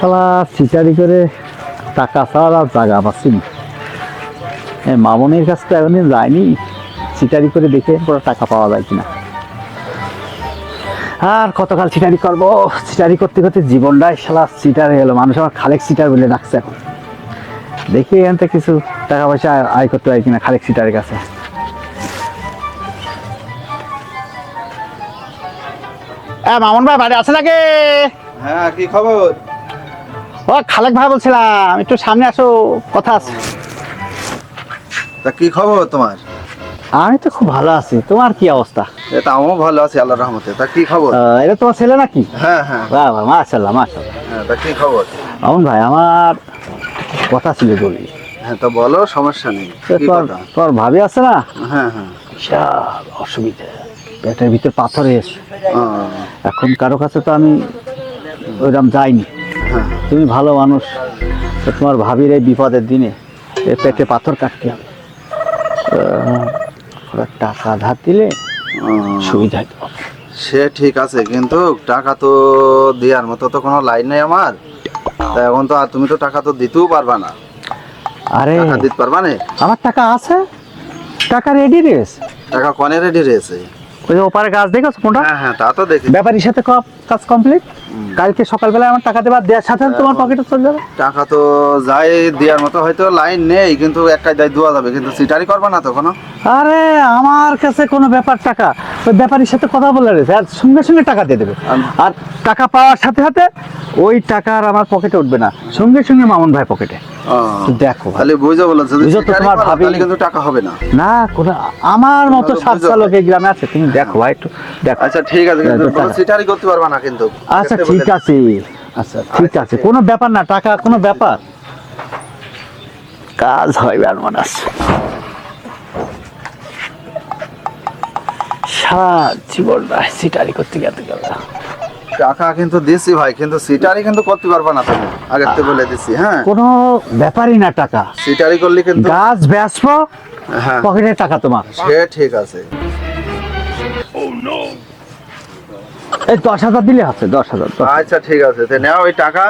শালা চিটারি করে টাকা ছাড়া জায়গা পাচ্ছি না। মামনের কাছ তো এখনদিন যায়নি। চিটারি করে দেখে পুরো টাকা পাওয়া যায় কিনা। আর কতকাল চিটারি করব? চিটারি করতে করতে জীবনটাই শালা চিটার হয়ে গেলো। মানুষ আমার খালেক চিটার বলে ডাকছে এখন। দেখি এখান থেকে কিছু টাকা পয়সা আয়- করতে হয় কিনা খালেক চিটারের কাছে। মামুন ভাই, বাড়ি আছে নাকি? হ্যাঁ কি খবর? ও খালেক ভাই বলছিলাম একটু সামনে আসো কথা আছে। তা কি খবর তোমার? আমি তো খুব ভালো আছি তোমার কি অবস্থা? এটা আমিও ভালো আছি আল্লাহ রহমতে। তা কি খবর? এটা তোমার ছেলে নাকি? হ্যাঁ হ্যাঁ। বাহ মাশাল্লাহ মাশাল্লাহ হ্যাঁ তা কি খবর? মামুন ভাই আমার কথা ছিল জরুরি হ্যাঁ তো বলো সমস্যা নেই। তোর তোর ভাবি আছে না? হ্যাঁ হ্যাঁ। বিশাল অসুবিধা। পেটের ভিতর পাথর এসে এখন কারও কাছে তো আমি ওইরকম যাইনি। তুমি ভালো মানুষ তোমার ভাবির এই বিপদের দিনে এ পেটে পাথর কাটতে হবে। টাকা ধার দিলে সুবিধা সে ঠিক আছে কিন্তু টাকা তো দেওয়ার মতো তো কোনো লাইন নেই আমার। তা এখন তো আর তুমি তো টাকা তো দিতেও পারবা না। আরে টাকা দিতে পারবা না? আমার টাকা আছে। টাকা রেডি রয়েছে। টাকা কনে রেডি রয়েছে? ওই ওপারে গাছ দেখেছ কোনটা? হ্যাঁ হ্যাঁ তা তো দেখি। ব্যাপারীর সাথে ক- কাজ কমপ্লিট কালকে সকালবেলা আমার টাকা দেবার দেওয়ার সাথে তোমার পকেটে চলে যাবে? টাকা তো যাই দেওয়ার মতো হয়তো লাইন নেই কিন্তু একটা দায় দেওয়া যাবে কিন্তু সিটারি করবা না তো কোনো? আরে আমার কাছে কোনো ব্যাপার টাকা। ওই ব্যাপারীর সাথে কথা বলে রয়েছে আর সঙ্গে সঙ্গে টাকা দিয়ে দেবে। আর টাকা পাওয়ার সাথে সাথে ওই টাকা আর আমার পকেটে উঠবে না। সঙ্গে সঙ্গে মামুন ভাই পকেটে দেখো। তাহলে বুঝো বলো যদি বুঝো তো তোমার ভাবি- কিন্তু টাকা হবে না। না কোনো আমার মতো সাত। চালক এই গ্রামে আছে তুমি দেখো ভাই একটু দেখো। আচ্ছা ঠিক আছে কিন্তু টাকা। সিটারি করতে পারবা না কিন্তু আচ্ছা ঠিক আছে। আচ্ছা ঠিক আছে। কোনো ব্যাপার না টাকা কোনো ব্যাপার। কাজ হয় আর আছে সারা জীবনটা সিটারি করতে গেতে গেল। টাকা কিন্তু দিছি ভাই কিন্তু সিটারি কিন্তু করতে পারবা না তুমি। আগে থেকে বলে দিছি হ্যাঁ। কোনো ব্যাপারই না টাকা। সিটারি করলে কিন্তু গাছ বেসব হ্যাঁ। পকেটে টাকা তোমার। সে ঠিক আছে। এই দশ হাজার দিলে আছে দশ হাজার আচ্ছা ঠিক আছে। তো নাও ওই টাকা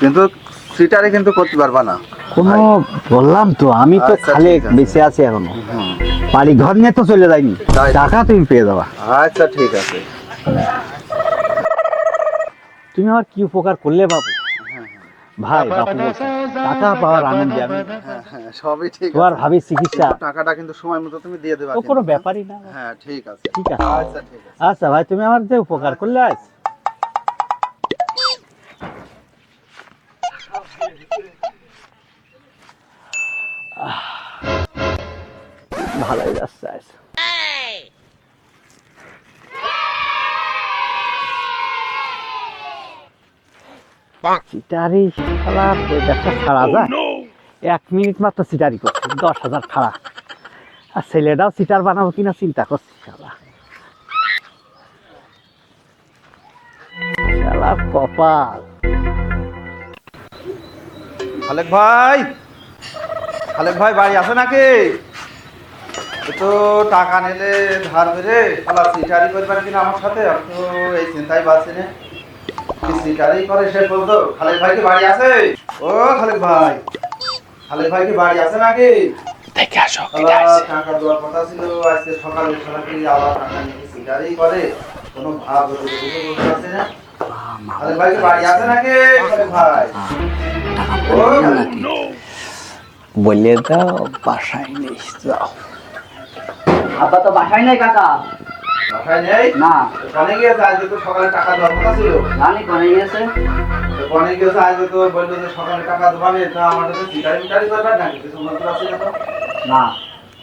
কিন্তু সিটারে কিন্তু করতে পারবা না। কোনো বললাম তো আমি তো আচ্ছা, খালি বেঁচে আছি এখনও। বাড়ি ঘর নিয়ে তো চলে যায়নি টাকা তুমি পেয়ে যাবা। আচ্ছা ঠিক আছে। তুমি আমার কি উপকার করলে বাবু? ভাই বাপু টাকা পাওয়ার আনন্দে আমি হ্যাঁ, হ্যাঁ, সবই ঠিক তোমার ভাবি চিকিৎসা। টাকাটা কিন্তু সময় মতো তুমি দিয়ে দেবে কোনো ব্যাপারই না। হ্যাঁ ঠিক আছে। ঠিক আছে। আচ্ছা ঠিক আছে। আচ্ছা ভাই তুমি আমার যে উপকার করলে আজ। চিটারি শালা ব্যবসা ছাড়া যায়। এক মিনিট মাত্র চিটারি করছে দশ হাজার ছাড়া। আর ছেলেটাও চিটার বানাবো কিনা চিন্তা করছি শালা। শালা কপাল। খালেক ভাই! খালেক ভাই বাড়ি আছে নাকি? তো টাকা নিলে ধার মেরে শালা সিটারি করবেন কিনা আমার সাথে? আমি তো এই চিন্তাই পাচ্ছি না। কি করে সে বলতো খালেক ভাই কি বাড়ি আছে? ও খালেক ভাই। খালেক ভাই কি বাড়ি আছে নাকি? দেখে আসো টাকা দেওয়ার কথা ছিল আজকে সকালে শালা আবার টাকা নিয়ে সিটারি করে। কোনো ভাব বলতে পারছি না। খালেক ভাই কি বাড়ি আছে নাকি? খালেক ভাই। ও খালেক দাও বাসায় নেই যাও। আব্বা তো বাসায় নাই কাকা। বাসায় নেই? না। কনে গিয়েছে আজকে তো সকালে টাকা দেওয়ার কথা ছিল। নানি কোনে গিয়েছে? কনে গিয়েছে আজকে তো বলল যে সকালে টাকা দেবানে তো আমার কাছে সিটারি মিটারি না তো? না।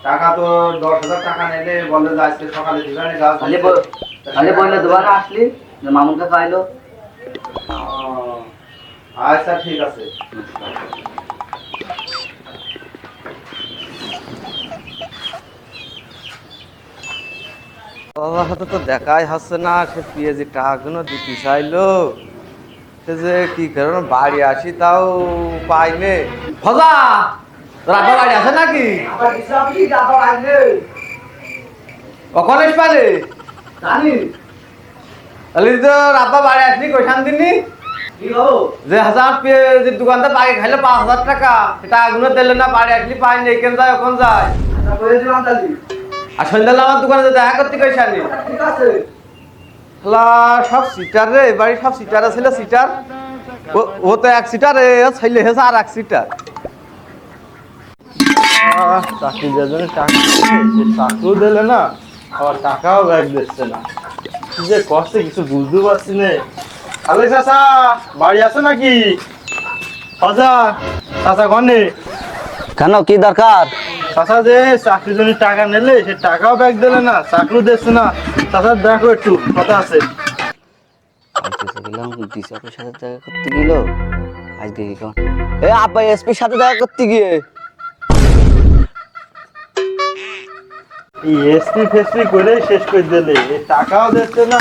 টাকা তো দশ হাজার টাকা নিলে বলল যে আজকে সকালে দিবানে গাছ তাহলে বল- তাহলে বললে দুবার আসলি? যে আচ্ছা ঠিক আছে। বাবার হাতে তো দেখাই হচ্ছে না সে পিএজি টাকাগুলো দিতে চাইলো। সে যে কি কারণ বাড়ি আসি তাও পাইনে ভজা তোর আব্বা বাড়ি আছে নাকি? কখন পারে জানি। তাহলে তোর আব্বা বাড়ি আসলি কইসান দিনই যে হাজার পেঁয়াজির দোকানতে পাকে খাইলে পাঁচ হাজার টাকা। সেটা আগুনে দিলে না বাড়ি আসলে পাই না এখান যায় ওখান যায়। আর সন্ধ্যাবেলা আমার দোকানে যে দেখা করতে কইস আনি সব সিটার রে বাড়ি সব সিটার ছিল সিটার ও- তো এক সিটার এ ছেলে হেসে আর এক সিটার চাকরি দেওয়ার দিচ্ছে, দিলে না আবার টাকাও ব্যাগ দিচ্ছে না। যে কষ্টে কিছু বুঝতে পারছি না। আলে চাচা বাড়ি আছে নাকি? আচ্ছা চাচা কনে? কেন কি দরকার? চাচা যে চাকরির জন্য টাকা নিলে সে টাকাও ব্যাগ দিলে না চাকরিও দিচ্ছে না। চাচা দেখো একটু কথা আছে। গেলাম ডিসিপের সাথে দেখা করতে গেল। আজ কেমন? এ আপা এসপির সাথে দেখা করতে গিয়ে। এই এসপি ফেসপি করে শেষ করে দিলে। এই টাকাও দিচ্ছে না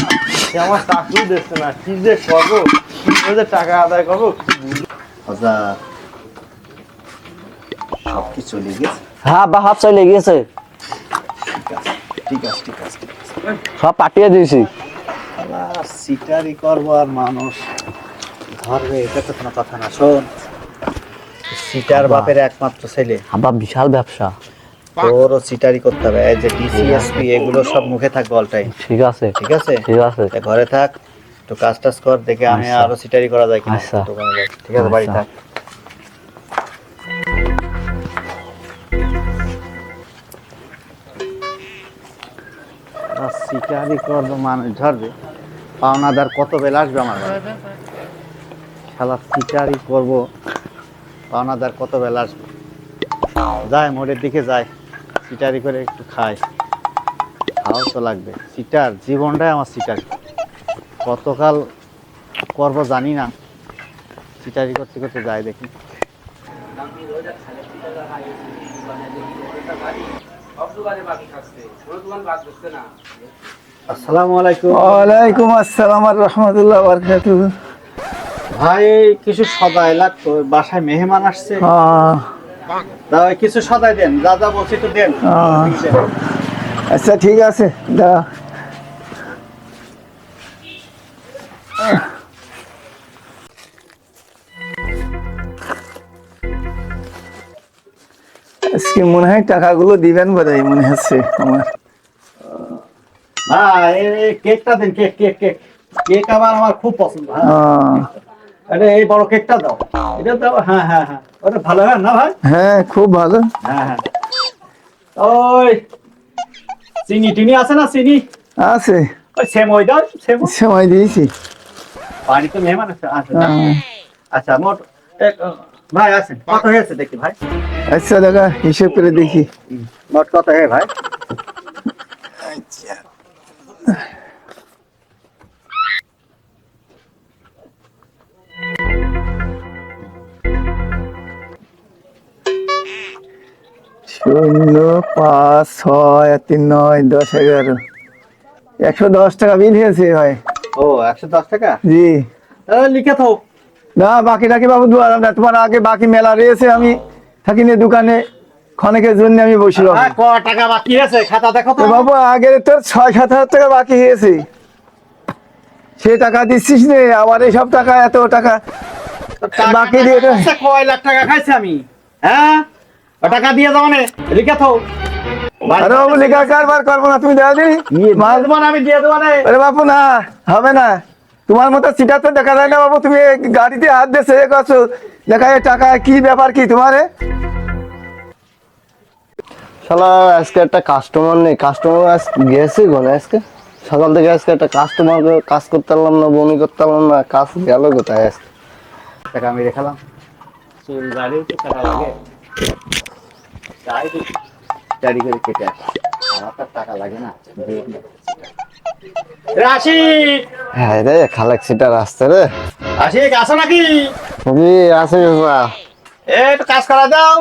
সে আমার দিচ্ছে না। কি যে করব? কি করে টাকা আদায় করব? হাজার সব কি চলে গেছে হ্যাঁ বা হাফ চলে গিয়েছে। ঠিক আছে ঠিক আছে ঠিক আছে সব পাঠিয়ে দিয়েছি। সিটারি করব আর মানুষ ধরবে এটা তো কোনো কথা না শোন সিটার বাপের একমাত্র ছেলে। আব্বা বিশাল ব্যবসা। তোরও সিটারি করতে হবে। এই যে ডিসিএসপি এগুলো সব মুখে থাকবে অল টাইম ঠিক আছে। ঠিক আছে? ঠিক আছে। ঘরে থাক তো কাজ টাজ কর দেখে আমি আচ্ছা। আরও সিটারি করা যায় কিনা। আচ্ছা। ঠিক আছে বাড়ি আচ্ছা। থাক। সিটারি করব মানুষ ধরবে পাওনাদার কত বেলা আসবে আমার শালা সিটারি করব? পাওনাদার কত বেলা আসবে? যায়, মোড়ের দিকে যায়। সিটারি করে একটু খায়। খাওয়াও তো লাগবে। সিটার জীবনটাই আমার সিটার। কতকাল করব জানি না। সিটারি করতে করতে যাই দেখি। আসসালামু আলাইকুম। ওয়ালাইকুম আসসালাম আর রহমতুল্লাহ বরকাত ভাই কিছু সদাই লাগতো বাসায় মেহমান আসছে। তা কিছু সদাই দেন যা যা বলছি তো দেন। আচ্ছা ঠিক আছে দা আজকে মনে হয় টাকাগুলো দিবেন বোধহয় মনে হচ্ছে আমার। এই কেকটা দেন কেক কেক কেক। কেক আবার আমার খুব পছন্দ হ্যাঁ। আরে এই বড় কেকটা দাও। এটা দাও হ্যাঁ হ্যাঁ হ্যাঁ। ওটা ভালো হয় না ভাই? হ্যাঁ খুব ভালো। হ্যাঁ হ্যাঁ। ওই চিনি টিনি আছে না চিনি? আছে। ওই সেমই দাও সেমই। সময় দিয়েছি। বাড়িতে মেহমান আছে আচ্ছা। আচ্ছা মোট ভাই আছেন কত হয়েছে দেখি ভাই। আচ্ছা দেখা হিসেব করে দেখি। মোট কত হয়ে ভাই। শূন্য পাঁচ ছয় তিন নয় দশ এগারো। একশো দশ টাকা বিল হয়েছে ভাই। ও একশো দশ টাকা? জি। লিখে থাও। না বাকি টাকি বাবু দুয়ার না তোমার আগে বাকি মেলা রয়েছে আমি থাকি না দোকানে। ক্ষণিকের জন্য আমি বসে হ্যাঁ, ক টাকা বাকি আছে? খাতা দেখো তো। তো বাবু আগে তো ছয় সাত হাজার টাকা বাকি হয়েছে। সে টাকা দিচ্ছিস নে আবার এইসব টাকা এত টাকা। বাকি দিয়ে কয় লাখ টাকা খাইছি আমি? হ্যাঁ? টাকা দিয়ে যাও মানে লিখে থাও। আরে বাবু লেখা কারবার করব না তুমি দেওয়া দিনি। মাল দেবো না, আমি দিয়ে দেবো না। আরে বাবু না হবে না। তোমার মতো সিটার তো দেখা যায় না বাবু তুমি গাড়িতে হাত দিয়ে সে করছ দেখা যায় টাকা কি ব্যাপার কি তোমার? শালা আজকে একটা কাস্টমার নেই। কাস্টমার আজ গেছে গনে আজকে? সকাল থেকে আজকে একটা কাস্টমার কাজ করতে পারলাম না বমি করতে পারলাম না কাজ গেল কোথায় আজকে? টাকা আমি রেখালাম। চুল গাড়িও তো টাকা লাগে। গাড়ি করে কেটে আমার টাকা লাগে না। হ্যাঁ রে খালেক সিটার আসছে রে। রাশি আসো নাকি? জি আছে চাচা। এ একটু কাজ করা দাও।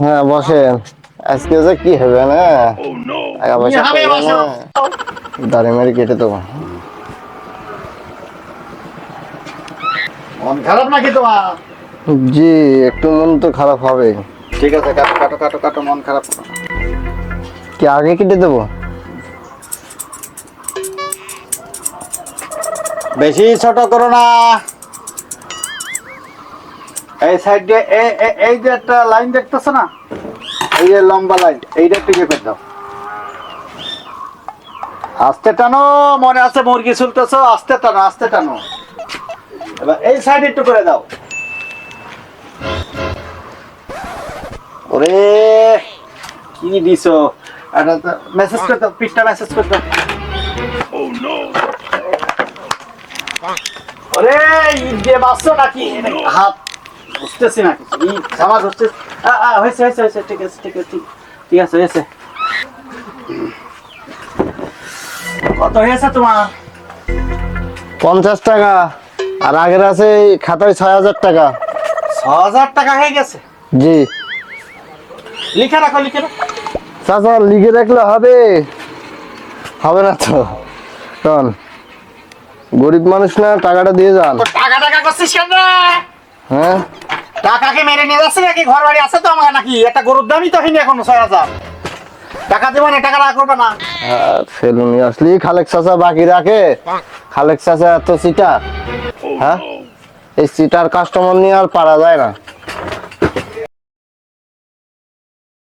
হ্যাঁ বসেন। আজকে যে কি হবে না? পয়সা দাড়ি মারি কেটে দেবো। মন খারাপ নাকি তোমার? জি একটু মন তো খারাপ হবে। ঠিক আছে কাটো কাটো কাটো কাটো মন খারাপ কি আগে কেটে দেবো? বেশি ছোট করো না। এই সাইড দিয়ে এই যে একটা লাইন দেখতেছো না? এই যে লম্বা লাইন এইটা একটু চেপে দাও। আস্তে টানো, মনে আছে মুরগি চলতেছো? আস্তে টানো আস্তে টানো। এবার এই সাইড একটু করে দাও। ওরে, কি দিছো? মেসেজ করে দাও, পিঠটা মেসেজ করে দাও। ওরে ঈদ দিয়ে বাঁচছো নাকি? হাত বুঝতেছি না কিছু আমার হচ্ছে হয়েছে হয়েছে হয়েছে ঠিক আছে ঠিক আছে ঠিক আছে হয়েছে। কত হয়েছে তোমার? পঞ্চাশ টাকা আর আগের আছে খাতায় ছয় হাজার টাকা। ছ হাজার টাকা হয়ে গেছে? জি। লিখে রাখো লিখে রাখো। চাচা লিখে রাখলে হবে? হবে না তো। শোন গরিব মানুষ না টাকাটা দিয়ে যান। টাকা টাকা করছিস কেন? হ্যাঁ? টাকাকে মেরে নিয়ে যাচ্ছে নাকি? ঘর বাড়ি আছে তো আমার নাকি? একটা গরুর দামই তো হয়নি এখনও ছয় হাজার। টাকা দেবো না টাকা রাখব না। ফেলুনি আসলি? খালেক চাচা বাকি রাখে? খালেক চাচা এত সিটার হ্যাঁ? এই সিটার কাস্টমার নিয়ে আর পারা যায় না।